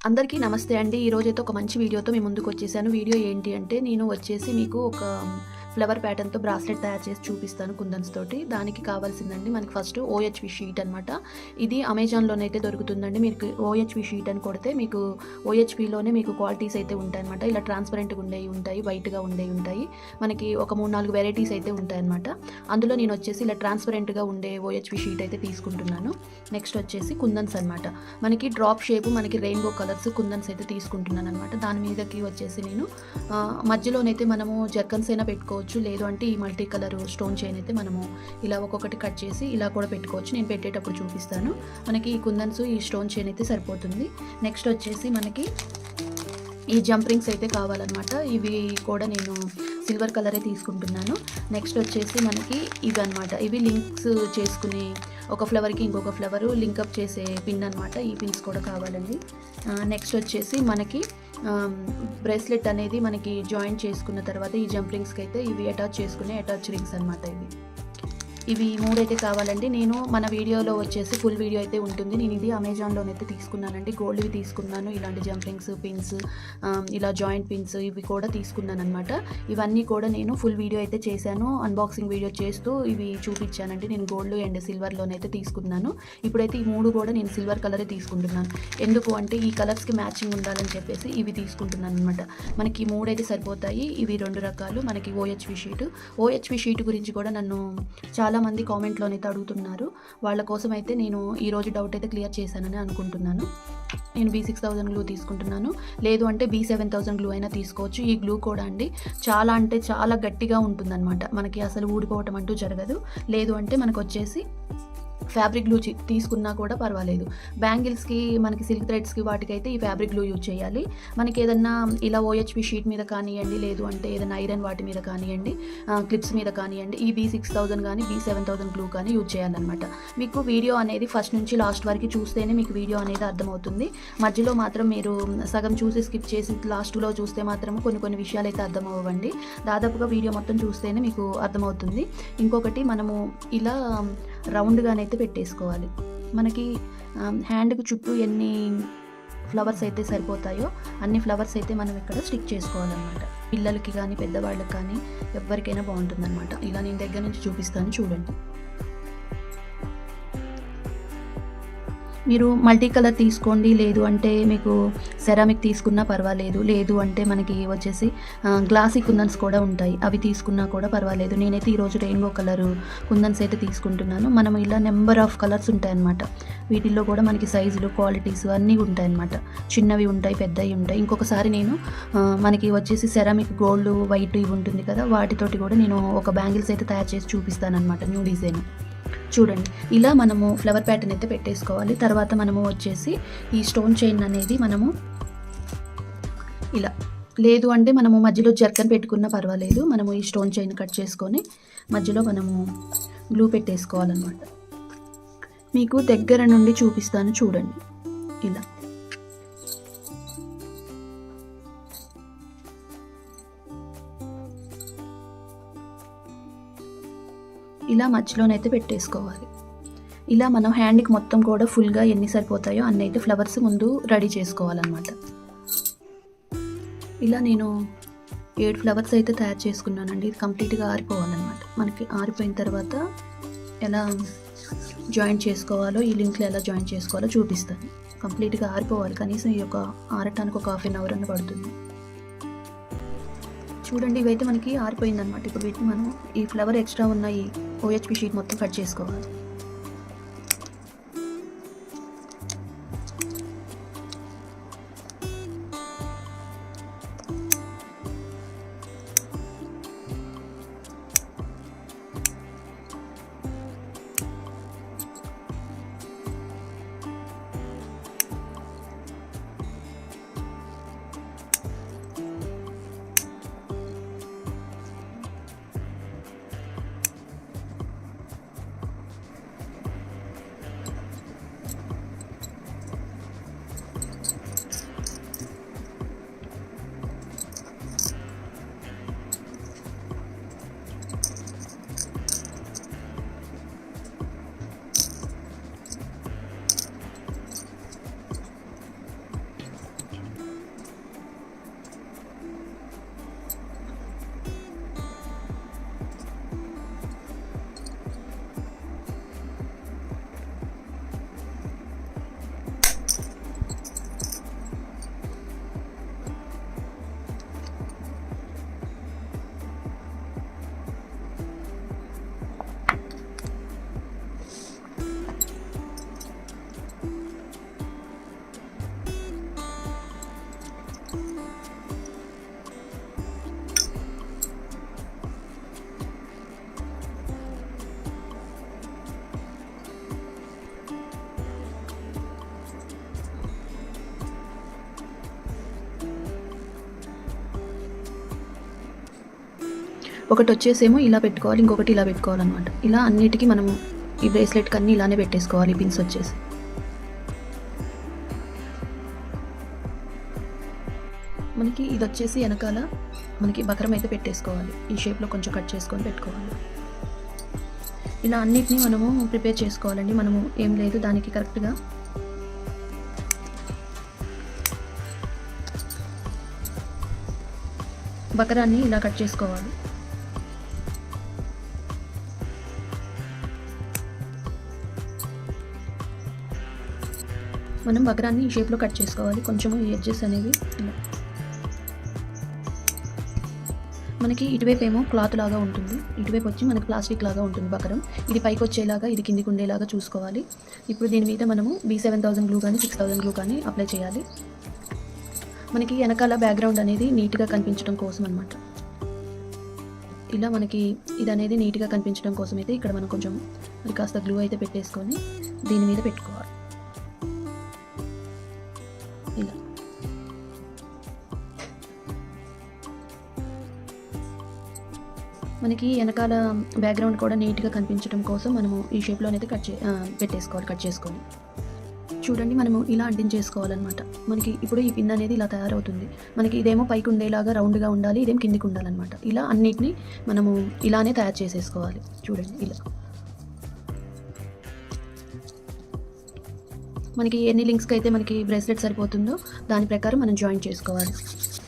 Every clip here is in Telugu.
అందరికీ నమస్తే అండి. ఈరోజైతే ఒక మంచి వీడియోతో మీ ముందుకు వచ్చేసాను వీడియో ఏంటి అంటే నేను వచ్చేసి మీకు ఒక ఫ్లవర్ ప్యాటర్న్తో బ్రాస్లెట్ తయారు చేసి చూపిస్తాను కుందన్స్ తోటి. దానికి కావాల్సిందండి మనకి ఫస్ట్ ఓహెచ్వి షీట్ అనమాట ఇది అమెజాన్లోనైతే దొరుకుతుందండి. మీకు ఓహెచ్వి షీట్ అని కొడితే మీకు ఓహెచ్పిలోనే మీకు క్వాలిటీస్ అయితే ఉంటాయన్నమాట. ఇలా ట్రాన్స్పరెంట్గా ఉండేవి ఉంటాయి వైట్గా ఉండేవి ఉంటాయి. మనకి ఒక మూడు నాలుగు వెరైటీస్ అయితే ఉంటాయి అనమాట అందులో నేను వచ్చేసి ఇలా ట్రాన్స్పరెంట్గా ఉండే ఓహెచ్వి షీట్ అయితే తీసుకుంటున్నాను. నెక్స్ట్ వచ్చేసి కుందన్స్ అనమాట మనకి డ్రాప్ షేప్ మనకి రెయిన్బో కలర్స్ కుందన్స్ అయితే తీసుకుంటున్నాను అనమాట దాని మీదకి వచ్చేసి నేను మధ్యలోనైతే మనము జక్కన్స్ అయినా పెట్టుకోవచ్చు. లేదు అంటే ఈ మల్టీ కలర్ స్టోన్ చైన్ అయితే మనము ఇలా ఒక్కొక్కటి కట్ చేసి ఇలా కూడా పెట్టుకోవచ్చు. నేను పెట్టేటప్పుడు చూపిస్తాను. మనకి ఈ కుందన్స్ ఈ స్టోన్ చైన్ అయితే సరిపోతుంది. నెక్స్ట్ వచ్చేసి మనకి ఈ జంప్ రింగ్స్ అయితే కావాలన్నమాట. ఇవి కూడా నేను సిల్వర్ కలరే తీసుకుంటున్నాను. నెక్స్ట్ వచ్చేసి మనకి ఇవి అనమాట ఇవి లింక్స్ చేసుకునే ఒక ఫ్లవర్కి ఇంకొక ఫ్లవర్ లింకప్ చేసే పిన్ అనమాట ఈ పిన్స్ కూడా కావాలండి. నెక్స్ట్ వచ్చేసి మనకి బ్రేస్లెట్ అనేది మనకి జాయింట్ చేసుకున్న తర్వాత ఈ జంప్ రింగ్స్కి అయితే ఇవి అటాచ్ చేసుకునే అటాచ్ రింగ్స్ అనమాట ఇవి. ఇవి మూడైతే కావాలండి. నేను మన వీడియోలో వచ్చేసి ఫుల్ వీడియో అయితే ఉంటుంది. నేను ఇది అమెజాన్లోనైతే తీసుకున్నానండి. గోల్డ్వి తీసుకున్నాను. ఇలాంటి జంపింగ్స్ పిన్స్ ఇలా జాయింట్ పిన్స్ ఇవి కూడా తీసుకున్నాను అనమాట ఇవన్నీ కూడా నేను ఫుల్ వీడియో అయితే చేశాను. అన్బాక్సింగ్ వీడియో చేస్తూ ఇవి చూపించానండి. నేను గోల్డ్ అండ్ సిల్వర్లోనైతే తీసుకున్నాను. ఇప్పుడైతే ఈ మూడు కూడా నేను సిల్వర్ కలరే తీసుకుంటున్నాను. ఎందుకు అంటే ఈ కలర్స్కి మ్యాచింగ్ ఉండాలని చెప్పేసి ఇవి తీసుకుంటున్నాను అనమాట మనకి ఈ మూడైతే సరిపోతాయి. ఇవి రెండు రకాలు. మనకి ఓహెచ్వి షీట్ ఓహెచ్వి షీట్ గురించి కూడా నన్ను చాలా మంది అయితే అడుగుతున్నారు వాళ్ళ కోసం అయితే నేను ఈరోజు డౌట్ అయితే క్లియర్ చేశానని అనుకుంటున్నాను. నేను బీ సిక్స్ థౌజండ్ గ్లూ తీసుకుంటున్నాను. లేదు అంటే బీ సెవెన్ థౌసండ్ గ్లూ అయినా తీసుకోవచ్చు. ఈ గ్లూ కూడా అండి చాలా అంటే చాలా గట్టిగా ఉంటుందన్నమాట. మనకి అసలు ఊడిపోవటం అంటూ జరగదు. లేదు అంటే మనకు వచ్చేసి ఫ్యాబ్రిక్ గ్లూ తీసుకున్నా కూడా పర్వాలేదు. బ్యాంగిల్స్కి మనకి సిల్క్ థ్రెడ్స్కి వాటికైతే ఈ ఫ్యాబ్రిక్ గ్లూ యూజ్ చేయాలి. మనకి ఏదన్నా ఇలా ఓహెచ్పి షీట్ మీద కానివ్వండి లేదు అంటే ఏదైనా ఐరన్ వాటి మీద కానివ్వండి క్లిప్స్ మీద కానివ్వండి ఈ బీ సిక్స్ థౌసండ్ కానీ బీ సెవెన్ థౌసండ్ గ్లూ కానీ యూజ్ చేయాలన్నమాట. మీకు వీడియో అనేది ఫస్ట్ నుంచి లాస్ట్ వరకు చూస్తేనే మీకు వీడియో అనేది అర్థమవుతుంది. మధ్యలో మాత్రం మీరు సగం చూసి స్కిప్ చేసి లాస్ట్లో చూస్తే మాత్రం కొన్ని కొన్ని విషయాలు అయితే అర్థమవ్వండి. దాదాపుగా వీడియో మొత్తం చూస్తేనే మీకు అర్థమవుతుంది. ఇంకొకటి మనము ఇలా రౌండ్గానైతే పెట్టేసుకోవాలి. మనకి హ్యాండ్కి చుట్టూ ఎన్ని ఫ్లవర్స్ అయితే సరిపోతాయో అన్ని ఫ్లవర్స్ అయితే మనం ఇక్కడ స్టిక్ చేసుకోవాలన్నమాట. పిల్లలకి కానీ పెద్దవాళ్ళకి కానీ ఎవరికైనా బాగుంటుందన్నమాట. ఇలా నేను దగ్గర నుంచి చూపిస్తాను చూడండి. మీరు మల్టీ కలర్ తీసుకోండి లేదు అంటే మీకు సెరామిక్ తీసుకున్నా పర్వాలేదు లేదు అంటే మనకి వచ్చేసి గ్లాసీ కుందన్స్ కూడా ఉంటాయి. అవి తీసుకున్నా కూడా పర్వాలేదు. నేనైతే ఈరోజు రెయిన్బో కలర్ కుందన్స్ అయితే తీసుకుంటున్నాను. మనం ఇలా నెంబర్ ఆఫ్ కలర్స్ ఉంటాయన్నమాట. వీటిల్లో కూడా మనకి సైజులు క్వాలిటీస్ అన్నీ ఉంటాయన్నమాట. చిన్నవి ఉంటాయి పెద్దవి ఉంటాయి. ఇంకొకసారి నేను మనకి వచ్చేసి సెరామిక్ గోల్డ్ వైట్ ఇవి ఉంటుంది కదా వాటితోటి కూడా నేను ఒక బ్యాంగిల్స్ అయితే తయారు చేసి చూపిస్తానమాట న్యూ డిజైన్ చూడండి ఇలా మనము ఫ్లవర్ ప్యాటర్న్ అయితే పెట్టేసుకోవాలి. తర్వాత మనము వచ్చేసి ఈ స్టోన్ చైన్ అనేది మనము ఇలా లేదు అంటే మనము మధ్యలో జర్కన్ పెట్టుకున్నా పర్వాలేదు. మనము ఈ స్టోన్ చైన్ కట్ చేసుకొని మధ్యలో మనము గ్లూ పెట్టేసుకోవాలన్నమాట. మీకు దగ్గర నుండి చూపిస్తాను చూడండి. ఇలా. ఇలా మధ్యలోనైతే పెట్టేసుకోవాలి. ఇలా మనం హ్యాండ్కి మొత్తం కూడా ఫుల్గా ఎన్ని సరిపోతాయో అన్ని అయితే ఫ్లవర్స్ ముందు రెడీ చేసుకోవాలన్నమాట. ఇలా నేను ఏడు ఫ్లవర్స్ అయితే తయారు చేసుకున్నానండి. ఇది కంప్లీట్గా ఆరిపోవాలన్నమాట. మనకి ఆరిపోయిన తర్వాత ఎలా జాయింట్ చేసుకోవాలో ఈ లింక్లో ఎలా జాయింట్ చేసుకోవాలో చూపిస్తాను. కంప్లీట్గా ఆరిపోవాలి. కనీసం ఈ యొక్క ఆరటానికి ఒక హాఫ్ అన్ అవర్ అని పడుతుంది. చూడండి ఇవైతే మనకి ఆరిపోయింది అనమాట ఇప్పుడు వీటిని మనం ఈ ఫ్లవర్ ఎక్స్ట్రా ఉన్న ఈ ఓహెచ్పి షీట్ మొత్తం కట్ చేసుకోవాలి. ఒకటి వచ్చేసేమో ఇలా పెట్టుకోవాలి ఇంకొకటి ఇలా పెట్టుకోవాలన్నమాట. ఇలా అన్నిటికీ మనం ఈ బ్రేస్లెట్కి అన్నీ ఇలానే పెట్టేసుకోవాలి పిన్స్ వచ్చేసి. మనకి ఇది వచ్చేసి వెనకాల మనకి బకరం అయితే పెట్టేసుకోవాలి. ఈ షేప్లో కొంచెం కట్ చేసుకొని పెట్టుకోవాలి. ఇలా అన్నిటినీ మనము ప్రిపేర్ చేసుకోవాలండి. మనము ఏం లేదు దానికి కరెక్ట్గా బకరాన్ని ఇలా కట్ చేసుకోవాలి. మనం బకరాన్ని ఈ షేప్లో కట్ చేసుకోవాలి. కొంచెము ఈ ఎడ్జెస్ అనేవి మనకి ఇటువైపు ఏమో క్లాత్ లాగా ఉంటుంది. ఇటువైపు వచ్చి మనకి ప్లాస్టిక్ లాగా ఉంటుంది బకరం ఇది పైకి వచ్చేలాగా ఇది కిందికి ఉండేలాగా చూసుకోవాలి. ఇప్పుడు దీని మీద మనము బీ సెవెన్ థౌసండ్ గ్లూ కానీ సిక్స్ థౌసండ్ గ్లూ కానీ అప్లై చేయాలి. మనకి వెనకాల బ్యాక్గ్రౌండ్ అనేది నీట్గా కనిపించడం కోసం అనమాట ఇలా మనకి ఇది అనేది నీట్గా కనిపించడం కోసం అయితే ఇక్కడ మనం కొంచెం కాస్త గ్లూ అయితే పెట్టేసుకొని దీని మీద పెట్టుకోవాలి. మనకి వెనకాల బ్యాక్గ్రౌండ్ కూడా నీట్గా కనిపించడం కోసం మనము ఈ షేప్లో అనేది కట్ చే పెట్టేసుకోవాలి కట్ చేసుకొని చూడండి మనము ఇలా అంటించేసుకోవాలన్నమాట మనకి ఇప్పుడు ఈ పిన్ అనేది ఇలా తయారవుతుంది. మనకి ఇదేమో పైకి ఉండేలాగా రౌండ్గా ఉండాలి ఇదేమో కిందికి ఉండాలన్నమాట. ఇలా అన్నిటిని మనము ఇలానే తయారు చేసేసుకోవాలి. చూడండి ఇలా. మనకి ఎన్ని లింక్స్కి అయితే మనకి బ్రేస్లెట్ సరిపోతుందో దాని ప్రకారం మనం జాయిన్ చేసుకోవాలి.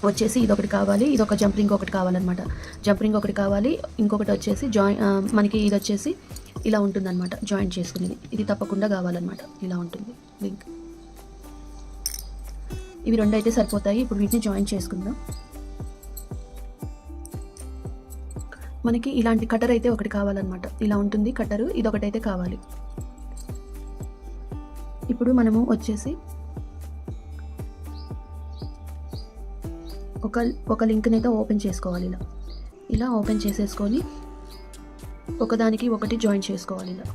వచ్చేసి ఇదొకటి కావాలి ఇది ఒక జంప్ ఒకటి కావాలన్నమాట. జంపరింగ్ ఒకటి కావాలి ఇంకొకటి వచ్చేసి జాయిన్ మనకి ఇది వచ్చేసి ఇలా ఉంటుందన్నమాట జాయిన్ చేసుకునేది. ఇది తప్పకుండా కావాలన్నమాట ఇలా ఉంటుంది లింక్ ఇవి రెండు అయితే సరిపోతాయి ఇప్పుడు వీటిని జాయిన్ చేసుకుందాం. మనకి ఇలాంటి కటర్ అయితే ఒకటి కావాలన్నమాట ఇలా ఉంటుంది కట్టరు ఇది ఒకటైతే కావాలి. ఇప్పుడు మనము వచ్చేసి ఒక ఒక లింక్ని అయితే ఓపెన్ చేసుకోవాలి ఇలా. ఇలా ఓపెన్ చేసేసుకొని ఒకదానికి ఒకటి జాయిన్ చేసుకోవాలి ఇలా.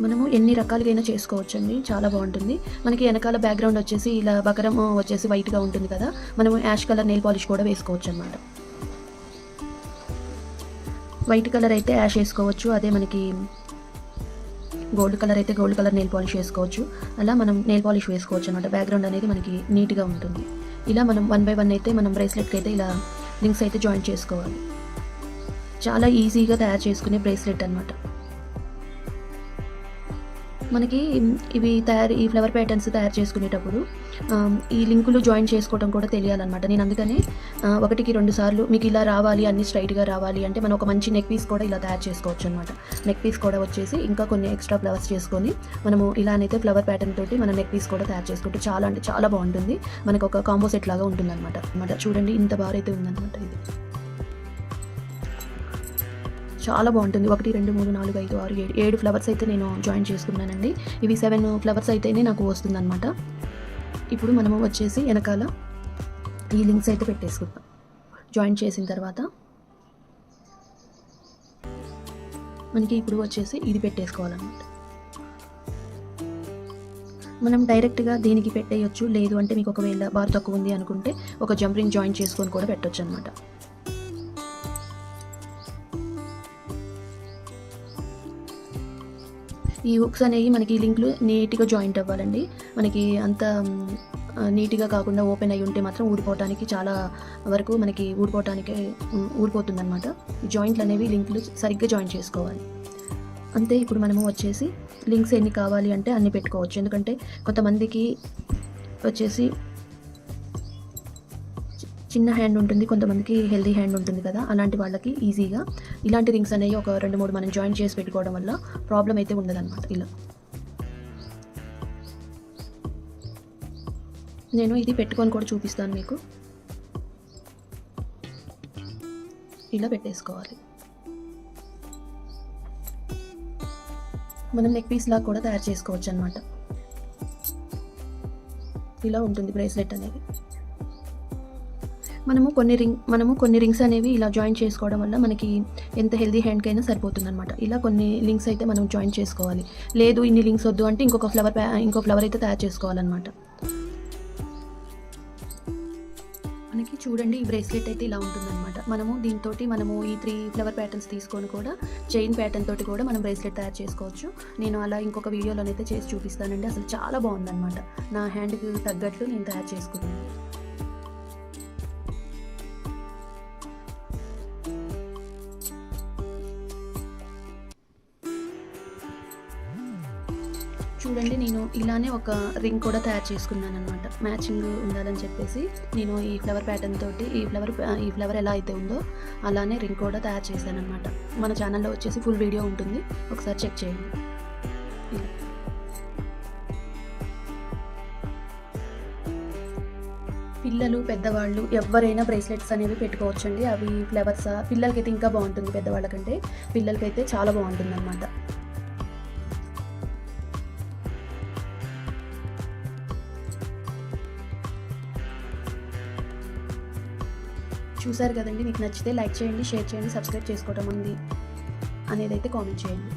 మనము ఎన్ని రకాలుగైనా చేసుకోవచ్చండి. చాలా బాగుంటుంది. మనకి వెనకాల బ్యాక్గ్రౌండ్ వచ్చేసి ఇలా బకరం వచ్చేసి వైట్గా ఉంటుంది కదా. మనము యాష్ కలర్ నెయిల్ పాలిష్ కూడా వేసుకోవచ్చు అనమాట వైట్ కలర్ అయితే యాష్ వేసుకోవచ్చు. అదే మనకి గోల్డ్ కలర్ అయితే గోల్డ్ కలర్ నెయిల్ పాలిష్ వేసుకోవచ్చు. అలా మనం నెయిల్ పాలిష్ వేసుకోవచ్చు అనమాట బ్యాక్గ్రౌండ్ అనేది మనకి నీట్గా ఉంటుంది. ఇలా మనం వన్ బై వన్ అయితే మనం బ్రేస్లెట్కి అయితే ఇలా లింక్స్ అయితే జాయిన్ చేసుకోవాలి. చాలా ఈజీగా తయారు చేసుకునే బ్రేస్లెట్ అనమాట మనకి ఇవి తయారు ఈ ఫ్లవర్ ప్యాటర్న్స్ తయారు చేసుకునేటప్పుడు ఈ లింకులు జాయిన్ చేసుకోవడం కూడా తెలియాలన్నమాట. నేను అందుకనే ఒకటికి రెండు సార్లు మీకు ఇలా రావాలి అన్ని స్ట్రైట్గా రావాలి అంటే మనం ఒక మంచి నెక్ పీస్ కూడా ఇలా తయారు చేసుకోవచ్చు అనమాట నెక్ పీస్ కూడా వచ్చేసి ఇంకా కొన్ని ఎక్స్ట్రా ఫ్లవర్స్ చేసుకొని మనము ఇలానైతే ఫ్లవర్ ప్యాటర్న్ తోటి మన నెక్ పీస్ కూడా తయారు చేసుకుంటే చాలా అంటే చాలా బాగుంటుంది. మనకు ఒక కాంబో సెట్ లాగా ఉంటుంది అనమాట చూడండి ఇంత బాగా అయితే ఉందన్నమాట ఇది. చాలా బాగుంటుంది. ఒకటి రెండు మూడు నాలుగు ఐదు ఆరు ఏడు ఏడు ఫ్లవర్స్ అయితే నేను జాయిన్ చేసుకున్నానండి. ఇవి సెవెన్ ఫ్లవర్స్ అయితేనే నాకు వస్తుందన్నమాట. ఇప్పుడు మనము వచ్చేసి వెనకాల ఈ లింక్స్ అయితే పెట్టేసుకుందాం. జాయిన్ చేసిన తర్వాత మనకి ఇప్పుడు వచ్చేసి ఇది పెట్టేసుకోవాలన్నమాట. మనం డైరెక్ట్గా దీనికి పెట్టేయొచ్చు. లేదు అంటే మీకు ఒకవేళ బార్ తక్కువ ఉంది అనుకుంటే ఒక జంపరింగ్ జాయిన్ చేసుకొని కూడా పెట్టొచ్చు అనమాట ఈ హుక్స్ అనేవి మనకి లింక్లు నీట్గా జాయింట్ అవ్వాలండి. మనకి అంత నీట్గా కాకుండా ఓపెన్ అయి ఉంటే మాత్రం ఊడిపోవటానికి చాలా వరకు మనకి ఊడిపోవటానికి ఊడిపోతుంది అనమాట జాయింట్లు అనేవి లింక్లు సరిగ్గా జాయిన్ చేసుకోవాలి. అంతే ఇప్పుడు మనము వచ్చేసి లింక్స్ ఎన్ని కావాలి అంటే అన్ని పెట్టుకోవచ్చు. ఎందుకంటే కొంతమందికి వచ్చేసి చిన్న హ్యాండ్ ఉంటుంది కొంతమందికి హెల్దీ హ్యాండ్ ఉంటుంది కదా అలాంటి వాళ్ళకి ఈజీగా ఇలాంటి రింగ్స్ అనేవి ఒక రెండు మూడు మనం జాయిన్ చేసి పెట్టుకోవడం వల్ల ప్రాబ్లం అయితే ఉండదన్నమాట ఇలా. నేను ఇది పెట్టుకొని కూడా చూపిస్తాను మీకు. ఇలా పెట్టేసుకోవాలి. మనం నెక్ పీస్ లాగా కూడా తయారు చేసుకోవచ్చు అనమాట ఇలా ఉంటుంది బ్రేస్లెట్ అనేది. మనము కొన్ని రింగ్ మనము కొన్ని రింగ్స్ అనేవి ఇలా జాయిన్ చేసుకోవడం వల్ల మనకి ఎంత హెల్దీ హ్యాండ్కైనా సరిపోతుంది అనమాట ఇలా కొన్ని లింక్స్ అయితే మనం జాయిన్ చేసుకోవాలి. లేదు ఇన్ని లింక్స్ వద్దు అంటే ఇంకొక ఫ్లవర్ ఇంకో ఫ్లవర్ అయితే తయారు చేసుకోవాలన్నమాట. మనకి మనకి చూడండి ఈ బ్రేస్లెట్ అయితే ఇలా ఉంటుందన్నమాట. మనము దీంతో మనము ఈ త్రీ ఫ్లవర్ ప్యాటర్న్స్ తీసుకొని కూడా చైన్ ప్యాటర్న్ తోటి కూడా మనం బ్రేస్లెట్ తయారు చేసుకోవచ్చు. నేను అలా ఇంకొక వీడియోలోనైతే చేసి చూపిస్తానండి. అసలు చాలా బాగుందన్నమాట. నా హ్యాండ్కి తగ్గట్లు నేను తయారు చేసుకున్నాను. ఇలానే ఒక రింగ్ కూడా తయారు చేసుకున్నాను అనమాట మ్యాచింగ్ ఉండాలని చెప్పేసి నేను ఈ ఫ్లవర్ ప్యాటర్న్ తోటి ఈ ఫ్లవర్ ఈ ఫ్లవర్ ఎలా అయితే ఉందో అలానే రింగ్ కూడా తయారు చేశాను అనమాట మన ఛానల్లో వచ్చేసి ఫుల్ వీడియో ఉంటుంది. ఒకసారి చెక్ చేయండి. పిల్లలు పెద్దవాళ్ళు ఎవరైనా బ్రేస్లెట్స్ అనేవి పెట్టుకోవచ్చండి. అవి ఫ్లవర్స్ పిల్లలకైతే ఇంకా బాగుంటుంది పెద్దవాళ్ళకంటే. పిల్లలకైతే చాలా బాగుంటుంది అనమాట చూసారు కదండి మీకు నచ్చితే లైక్ చేయండి షేర్ చేయండి సబ్స్క్రైబ్ చేసుకోవడం ఉంది అనేది అయితే కామెంట్ చేయండి.